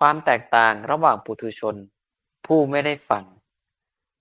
ความแตกต่างระหว่างปุถุชน ผู้ไม่ได้ฟัง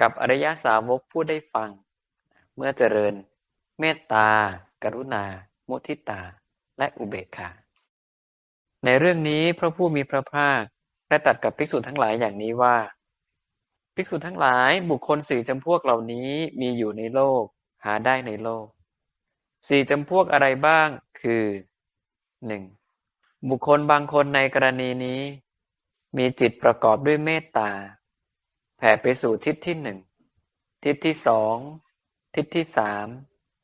กับอริยสาวกผู้ได้ฟัง เมื่อเจริญ เมตตา กรุณา มุทิตา และอุเบกขา ในเรื่องนี้พระผู้มีพระภาคได้ตรัสกับภิกษุทั้งหลายอย่างนี้ว่า ภิกษุทั้งหลายบุคคลสี่จำพวกเหล่านี้มีอยู่ในโลก หาได้ในโลกสี่จำพวกอะไรบ้างคือหนึ่งบุคคลบางคนในกรณีนี้ มีจิตประกอบด้วยเมตตา แผ่ไปสู่ทิศที่หนึ่ง ทิศที่สอง ทิศที่สาม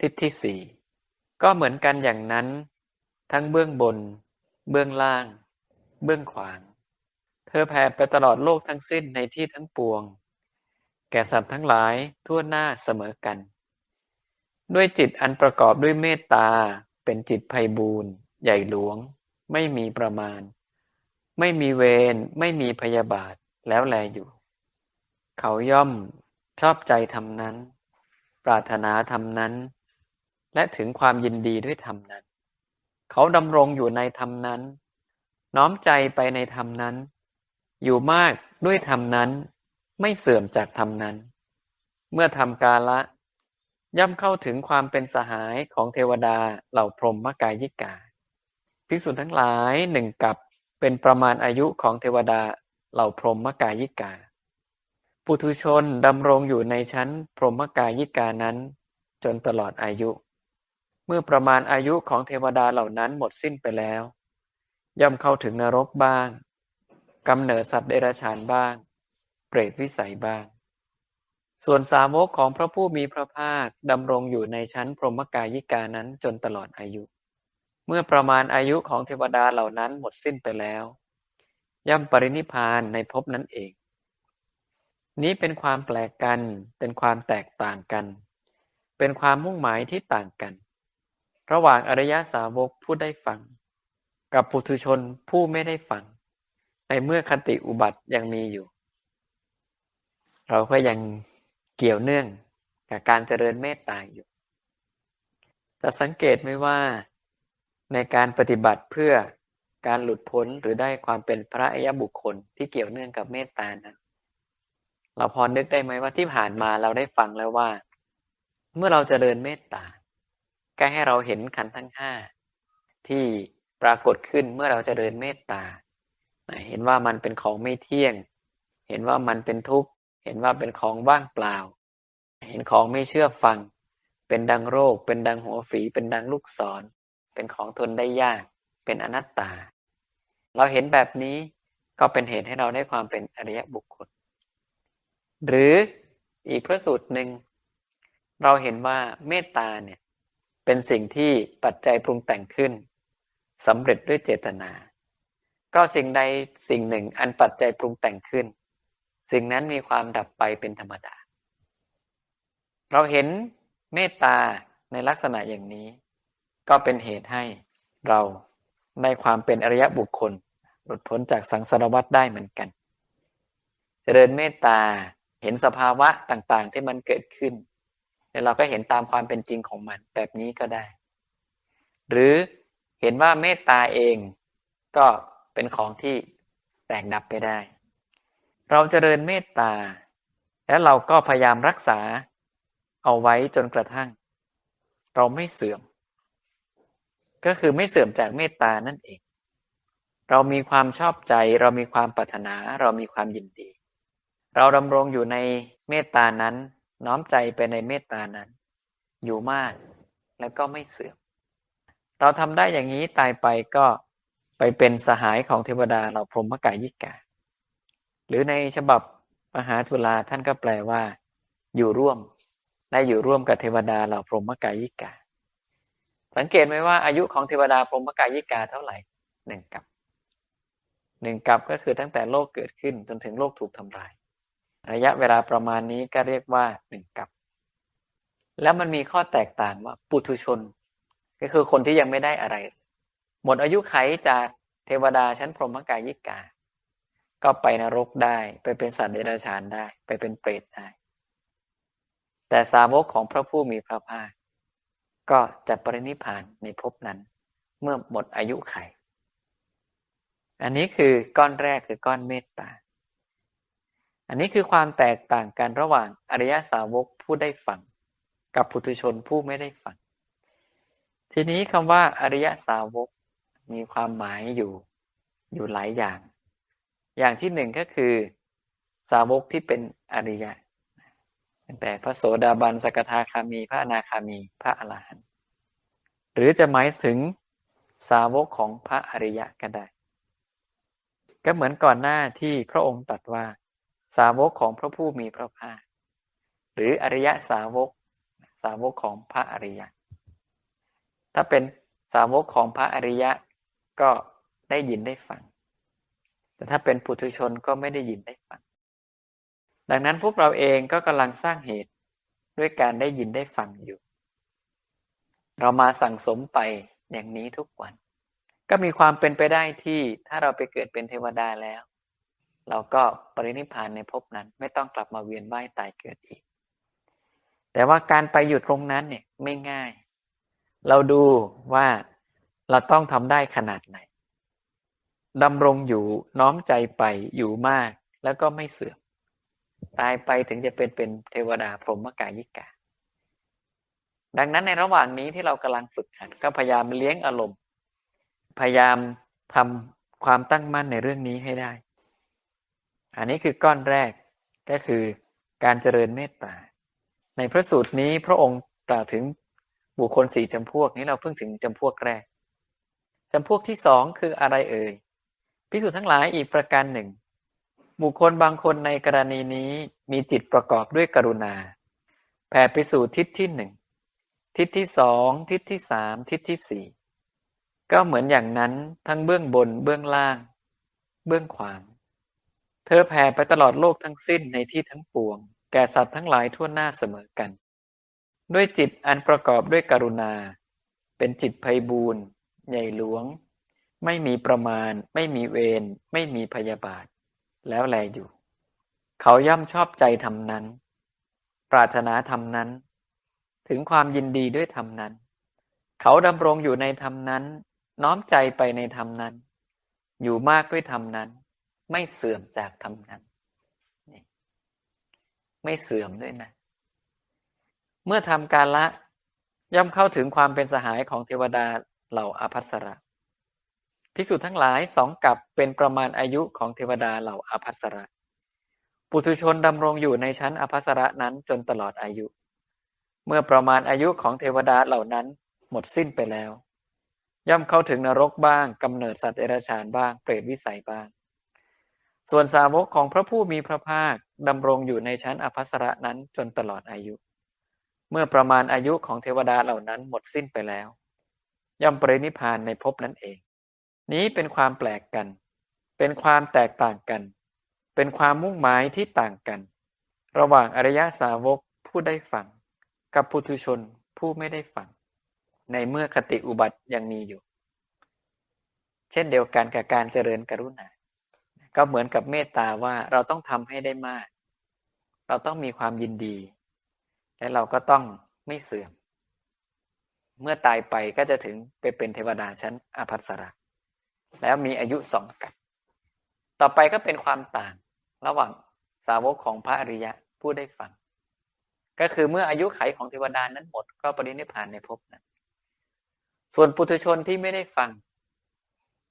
ทิศที่สี่ ก็เหมือนกันอย่างนั้น ทั้งเบื้องบน เบื้องล่าง เบื้องขวาง เธอแผ่ไปตลอดโลกทั้งสิ้นในที่ทั้งปวง แก่สัตว์ทั้งหลายทั่วหน้าเสมอกัน ด้วยจิตอันประกอบด้วยเมตตา เป็นจิตไพบูรณ์ใหญ่หลวง ไม่มีประมาณ ไม่มีเวรไม่มีพยาบาทแล้วแลอยู่ เขาย่อมชอบใจทำนั้น ปรารถนาทำนั้น และถึงความยินดีด้วยธรรมนั้น เขาดำรงอยู่ในธรรมนั้น น้อมใจไปในธรรมนั้น อยู่มากด้วยธรรมนั้น ไม่เสื่อมจากธรรมนั้น เมื่อทำกาละย่อมเข้าถึงความเป็นสหายของเทวดาเหล่าพรหมกายิกาภิกษุทั้งหลายหนึ่งกับ เป็นประมาณอายุของเทวดาเหล่าพรหมกายิกา ปุถุชนดำรงอยู่ในชั้นพรหมกายิกานั้น จนตลอดอายุ เมื่อประมาณอายุของเทวดาเหล่านั้นหมดสิ้นไปแล้ว ย่อมเข้าถึงนรกบ้างกำเนิดสัตว์เดรัจฉานบ้าง เปรตวิสัยบ้าง ส่วนสาวกของพระผู้มีพระภาคดำรงอยู่ในชั้นพรหมกายิกานั้นจนตลอดอายุ มื่อประมาณอายุของเทวดาเหล่านั้นหมดสิ้นไปแล้ว ย่อมปรินิพานในภพนั้นเอง นี้เป็นความแปลกกัน เป็นความแตกต่างกัน เป็นความมุ่งหมายที่ต่างกัน ระหว่างอริยสาวกผู้ได้ฟัง กับปุถุชนผู้ไม่ได้ฟัง ในเมื่อคติอุบัติยังมีอยู่ เราก็ยังเกี่ยวเนื่องกับการเจริญเมตตาอยู่จะสังเกตไหมว่า ในการปฏิบัติเพื่อการหลุดพ้นหรือได้ความเป็นพระอริยบุคคลที่เกี่ยวเนื่องกับเมตตานั้น เราพอนึกได้ไหมว่าที่ผ่านมาเราได้ฟังแล้วว่า เมื่อเราจเจริญเมตตาก็ให้เราเห็นขันทั้งห้าที่ปรากฏขึ้นเมื่อเราจเจริญเมตตา เห็นว่ามันเป็นของไม่เที่ยง เห็นว่ามันเป็นทุกข์ เห็นว่าเป็นของว่างเปล่า เห็นของไม่เชื่อฟัง เป็นดังโรค เป็นดังหัวฝี เป็นดังลูกศร เป็นของทนได้ยาก เป็นอนัตตา เราเห็นแบบนี้ก็เป็นเหตุให้เราได้ความเป็นอริยบุคคล หรืออีกพระสูตรหนึ่ง เราเห็นว่าเมตตาเนี่ยเป็นสิ่งที่ปัจจัยปรุงแต่งขึ้นสำเร็จด้วยเจตนา ก็สิ่งใดสิ่งหนึ่งอันปัจจัยปรุงแต่งขึ้น สิ่งนั้นมีความดับไปเป็นธรรมดา เราเห็นเมตตาในลักษณะอย่างนี้ ก็เป็นเหตุให้เราในความเป็นอริยบุคคล หลุดพ้นจากสังสารวัฏได้เหมือนกัน เจริญเมตตาเห็นสภาวะต่างๆ ที่มันเกิดขึ้นแล้วเราก็เห็นตามความเป็นจริงของมันแบบนี้ก็ได้ หรือเห็นว่าเมตตาเองก็เป็นของที่แตกดับไปได้ เราจเจริญเมตตา แล้วเราก็พยายามรักษาเอาไว้จนกระทั่ง เราไม่เสื่อม ก็คือไม่เสื่อมจากเมตตานั่นเอง เรามีความชอบใจ เรามีความปรารถนา เรามีความยินดี เราดำรงอยู่ในเมตตานั้น น้อมใจไปในเมตตานั้น อยู่มากแล้วก็ไม่เสื่อม เราทำได้อย่างนี้ตายไปก็ไปเป็นสหายของเทวดาเราพรหมกายิกา หรือในฉบับมหาจุฬาท่านก็แปลว่า อยู่ร่วมได้อยู่ร่วมกับเทวดาเหล่าพรหมกายิกา สังเกตไหมว่าอายุของเทวดาพรหมกายิกาเท่าไหร่หนึ่งกับหนึ่งกับก็คือตั้งแต่โลกเกิดขึ้นจนถึงโลกถูกทำลาย ระยะเวลาประมาณนี้ก็เรียกว่าหนึ่งกับ แล้วมันมีข้อแตกต่างว่าปุถุชน ก็คือคนที่ยังไม่ได้อะไร หมดอายุไขจากเทวดาชั้นพรหมกายิกา ก็ไปนรกได้ไปเป็นสัตว์เดรัจฉานได้ ไปเป็นเปรตได้ แต่สาวกของพระผู้มีพระภาค ก็จะปรินิพานในภพนั้น เมื่อหมดอายุไข อันนี้คือก้อนแรกคือก้อนเมตตา อันนี้คือความแตกต่างกันระหว่างอริยสาวกผู้ได้ฟัง กับปุถุชนผู้ไม่ได้ฟัง ทีนี้คำว่าอริยสาวกมีความหมายอยู่อยู่หลายอย่าง อย่างที่หนึ่งก็คือ สาวกที่เป็นอริยะ ตั้งแต่พระโสดาบันสกทาคามี พระอนาคามี พระอรหันต์หรือจะหมายถึงสาวกของพระอริยะก็ได้ ก็เหมือนก่อนหน้าที่พระองค์ตรัสว่า สาวกของพระผู้มีพระภาคหรืออริยะสาวก สาวกของพระอริยะ ถ้าเป็นสาวกของพระอริยะก็ได้ยินได้ฟัง แต่ถ้าเป็นปุถุชนก็ไม่ได้ยินได้ฟัง ดังนั้นพวกเราเองก็กำลังสร้างเหตุด้วยการได้ยินได้ฟังอยู่ เรามาสั่งสมไปอย่างนี้ทุกวัน ก็มีความเป็นไปได้ที่ถ้าเราไปเกิดเป็นเทวดาแล้ว เราก็ปรินิพานในภพนั้น ไม่ต้องกลับมาเวียนว่ายตายเกิดอีก แต่ว่าการไปอยู่ตรงนั้นเนี่ยไม่ง่าย เราดูว่าเราต้องทำได้ขนาดไหนดำรงอยู่น้อมใจไปอยู่มากแล้วก็ไม่เสื่อม ตายไปถึงจะเป็นเป็นเทวดาพรหมกายิกา ดังนั้นในระหว่างนี้ที่เรากำลังฝึกหัดก็พยายามเลี้ยงอารมณ์ พยายามทำความตั้งมั่นในเรื่องนี้ให้ได้ อันนี้คือก้อนแรกก็คือการเจริญเมตตา ในพระสูตรนี้พระองค์กล่าวถึงบุคคลสี่จำพวกนี้เราเพิ่งถึงจำพวกแรกจำพวกที่สองคืออะไรเอ่ยพิสูจน์ทั้งหลายอีกประการหนึ่ง บุคคลบางคนในกรณีนี้มีจิตประกอบด้วยกรุณา แผ่ไปสู่ทิศที่หนึ่งทิศที่สองทิศที่สามทิศที่สี่ก็เหมือนอย่างนั้นทั้งเบื้องบนเบื้องล่าง เบื้องขวาง เธอแผ่ไปตลอดโลกทั้งสิ้นในที่ทั้งปวง แก่สัตว์ทั้งหลายทั่วหน้าเสมอกัน ด้วยจิตอันประกอบด้วยกรุณา เป็นจิตไพบูรณ์ใหญ่หลวง ไม่มีประมาณ ไม่มีเวรไม่มีพยาบาท แล้วแลอยู่ เขาย่อมชอบใจทำนั้น ปรารถนาทำนั้น ถึงความยินดีด้วยธรรมนั้น เขาดำรงอยู่ในธรรมนั้น น้อมใจไปในธรรมนั้น อยู่มากด้วยธรรมนั้น ไม่เสื่อมจากธรรมนั้น ไม่เสื่อมด้วยนะ เมื่อทำการละย่อมเข้าถึงความเป็นสหายของเทวดาเหล่าอภัสรา ภิกษุทั้งหลายสองกับเป็นประมาณอายุของเทวดาเหล่าอาภัสระ ปุถุชนดำรงอยู่ในชั้นอภัสระนั้นจนตลอดอายุ เมื่อประมาณอายุของเทวดาเหล่านั้นหมดสิ้นไปแล้ว ย่อมเข้าถึงนรกบ้างกำเนิดสัตว์เดรัจฉานบ้างเปรตวิสัยบ้าง ส่วนสาวกของพระผู้มีพระภาคดำรงอยู่ในชั้นอภัสระนั้นจนตลอดอายุ เมื่อประมาณอายุของเทวดาเหล่านั้นหมดสิ้นไปแล้ว ย่อมปรินิพานในภพนั้นเอง นี้เป็นความแปลกกัน เป็นความแตกต่างกัน เป็นความมุ่งหมายที่ต่างกัน ระหว่างอริยสาวกผู้ได้ฟัง กับปุถุชนผู้ไม่ได้ฟัง ในเมื่อคติอุบัติยังมีอยู่ เช่นเดียวกันกับการเจริญกรุณา ก็เหมือนกับเมตตาว่าเราต้องทำให้ได้มาก เราต้องมีความยินดี และเราก็ต้องไม่เสื่อม เมื่อตายไปก็จะถึงไปเป็นเทวดาชั้นอภัสรา แล้วมีอายุสองกับ ต่อไปก็เป็นความต่าง ระหว่างสาวกของพระอริยะผู้ได้ฟัง ก็คือเมื่ออายุไขของเทวดานั้นหมด ก็ปรินิพพานในภพนั้น ส่วนปุถุชนที่ไม่ได้ฟัง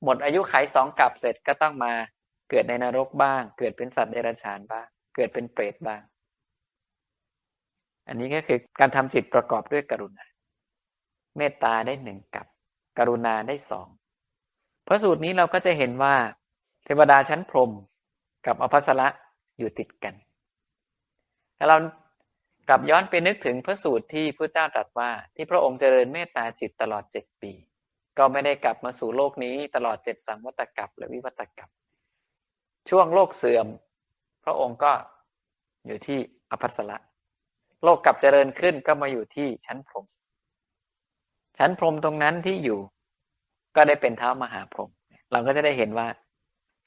หมดอายุไขสองกับเสร็จก็ต้องมาเกิดในนรกบ้าง เกิดเป็นสัตว์เดรัจฉานบ้าง เกิดเป็นเปรตบ้าง อันนี้ก็คือการทำจิตประกอบด้วยกรุณา เมตตาได้หนึ่งกับ กรุณาได้สอง พระสูตรนี้เราก็จะเห็นว่า เทวดาชั้นพรมกับอภัสระอยู่ติดกันถ้าเรากลับย้อนไปนึกถึงพระสูตรที่พระเจ้าตรัสว่าที่พระองค์เจริญเมตตาจิตตลอดเจ็ดปี ก็ไม่ได้กลับมาสู่โลกนี้ตลอดเจ็ดสังวัตกับหรือวิวัตกับ ช่วงโลกเสื่อม พระองค์ก็อยู่ที่อภัสระโลกกลับเจริญขึ้นก็มาอยู่ที่ชั้นพรมชั้นพรมตรงนั้นที่อยู่ ก็ได้เป็นเท้ามหาพรหมเราก็จะได้เห็นว่า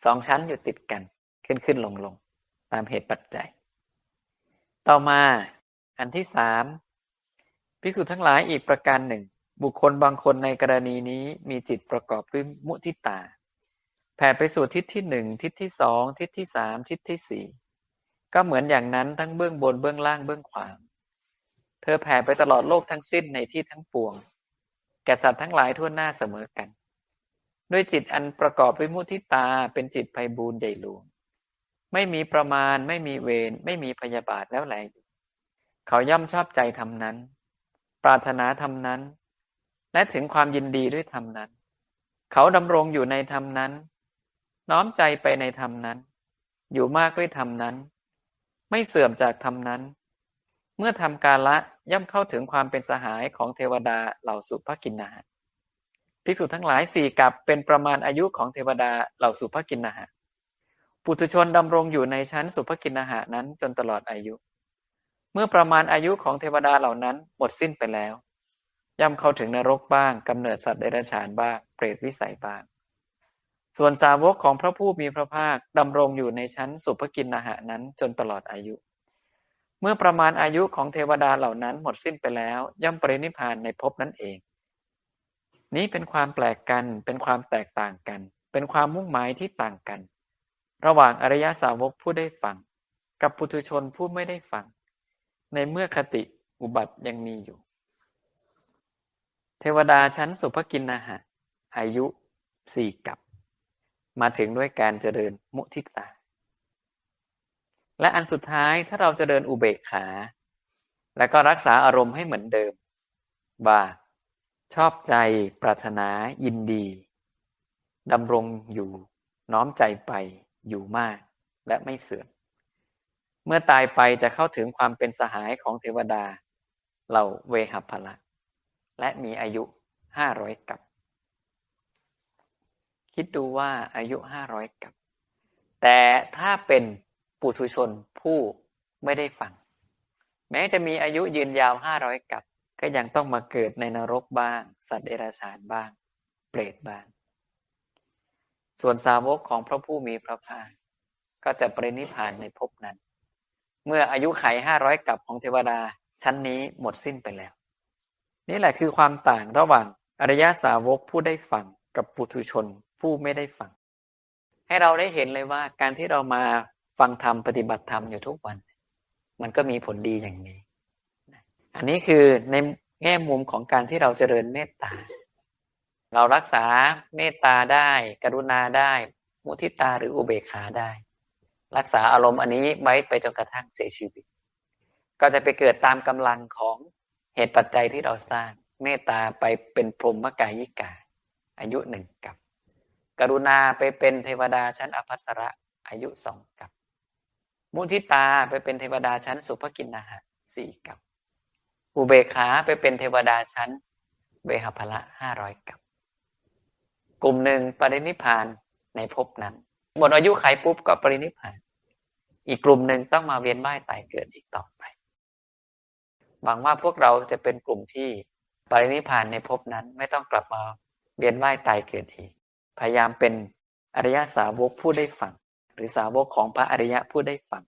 สองชั้นอยู่ติดกันขึ้นขึ้นลงลงตามเหตุปัจจัย ต่อมาอันที่สามพิสูจน์ทั้งหลายอีกประการหนึ่ง บุคคลบางคนในกรณีนี้มีจิตประกอบด้วยมุทิตา แผ่ไปสู่ทิศที่หนึ่งทิศที่สองทิศที่สามทิศที่สี่ก็เหมือนอย่างนั้นทั้งเบื้องบนเบื้องล่างเบื้องขวางเธอแผ่ไปตลอดโลกทั้งสิ้นในที่ทั้งปวง แก่สัตว์ทั้งหลายทั่วหน้าเสมอกัน ด้วยจิตอันประกอบวยมุทิตาเป็นจิตไพบูรณ์ใหญ่หลวง ไม่มีประมาณไม่มีเวรไม่มีพยาบาทแล้วแลอยู่เขาย่อมชอบใจทำนั้น ปรารถนาทำนั้น และถึงความยินดีด้วยธรรมนั้น เขาดำรงอยู่ในธรรมนั้น น้อมใจไปในธรรมนั้น อยู่มากด้วยธรรมนั้น ไม่เสื่อมจากธรรมนั้น เมื่อทำกาละ ย่อมเข้าถึงความเป็นสหายของเทวดาเหล่าสุภกินนาหะภิกษุทั้งหลายสี่กับเป็นประมาณอายุของเทวดาเหล่าสุภกินนาหะปุถุชนดำรงอยู่ในชั้นสุภกินนาหะนั้นจนตลอดอายุ เมื่อประมาณอายุของเทวดาเหล่านั้นหมดสิ้นไปแล้ว ย่อมเข้าถึงนรกบ้างกำเนิดสัตว์เดรัจฉานบ้างเปรตวิสัยบ้าง ส่วนสาวกของพระผู้มีพระภาคดำรงอยู่ในชั้นสุภกินนาหะนั้นจนตลอดอายุ เมื่อประมาณอายุของเทวดาเหล่านั้นหมดสิ้นไปแล้ว ย่อมปรินิพพานในภพนั้นเอง นี้เป็นความแปลกกัน เป็นความแตกต่างกัน เป็นความมุ่งหมายที่ต่างกัน ระหว่างอริยสาวกผู้ได้ฟัง กับปุถุชนผู้ไม่ได้ฟัง ในเมื่อคติอุบัติยังมีอยู่ เทวดาชั้นสุภกินนาหะอายุสี่กับ มาถึงด้วยการเจริญมุทิตา และอันสุดท้ายถ้าเราจะเดินอุเบกขา แล้วก็รักษาอารมณ์ให้เหมือนเดิม ว่า ชอบใจปรารถนายินดีดำรงอยู่ น้อมใจไปอยู่มาก และไม่เสื่อมเมื่อตายไปจะเข้าถึงความเป็นสหายของเทวดา เหล่าเวหัพละ และมีอายุห้าร้อยกับ คิดดูว่าอายุห้าร้อยกับ แต่ถ้าเป็น ปุถุชนผู้ไม่ได้ฟัง แม้จะมีอายุยืนยาวห้าร้อยกับ ก็ยังต้องมาเกิดในนรกบ้าง สัตว์เดรัจฉานบ้าง เปรตบ้าง ส่วนสาวกของพระผู้มีพระภาคก็จะปรินิพพานในภพนั้น เมื่ออายุไขห้าร้อยกับของเทวดาชั้นนี้หมดสิ้นไปแล้ว นี่แหละคือความต่างระหว่างอริยสาวกผู้ได้ฟังกับปุถุชนผู้ไม่ได้ฟัง ให้เราได้เห็นเลยว่าการที่เรามา ฟังธรรมปฏิบัติธรรมอยู่ทุกวัน มันก็มีผลดีอย่างนี้ อันนี้คือในแง่มุมของการที่เราเจริญเมตตา เรารักษาเมตตาได้ กรุณาได้ มุทิตาหรืออุเบกขาได้ รักษาอารมณ์อันนี้ไว้ไปจนกระทั่งเสียชีวิต ก็จะไปเกิดตามกำลังของเหตุปัจจัยที่เราสร้าง เมตตาไปเป็นพรหมกายิกา อายุหนึ่งกับ กรุณาไปเป็นเทวดาชั้นอภัสระอายุสองกับ มุทิตาไปเป็นเทวดาชั้นสุภกินนาหะสี่กับ อุเบกขาไปเป็นเทวดาชั้นเวหพละห้าร้อยกับ กลุ่มหนึ่งปรินิพานในภพนั้น หมดอายุไขปุ๊บก็ปรินิพาน อีกกลุ่มหนึ่งต้องมาเวียนว่ายตายเกิดอีกต่อไป หวังว่าพวกเราจะเป็นกลุ่มที่ปรินิพพานในภพนั้นไม่ต้องกลับมาเวียนว่ายตายเกิดอีก พยายามเป็นอริยสาวกผู้ได้ฟัง หรือสาวกของพระอริยะผู้ได้ฟัง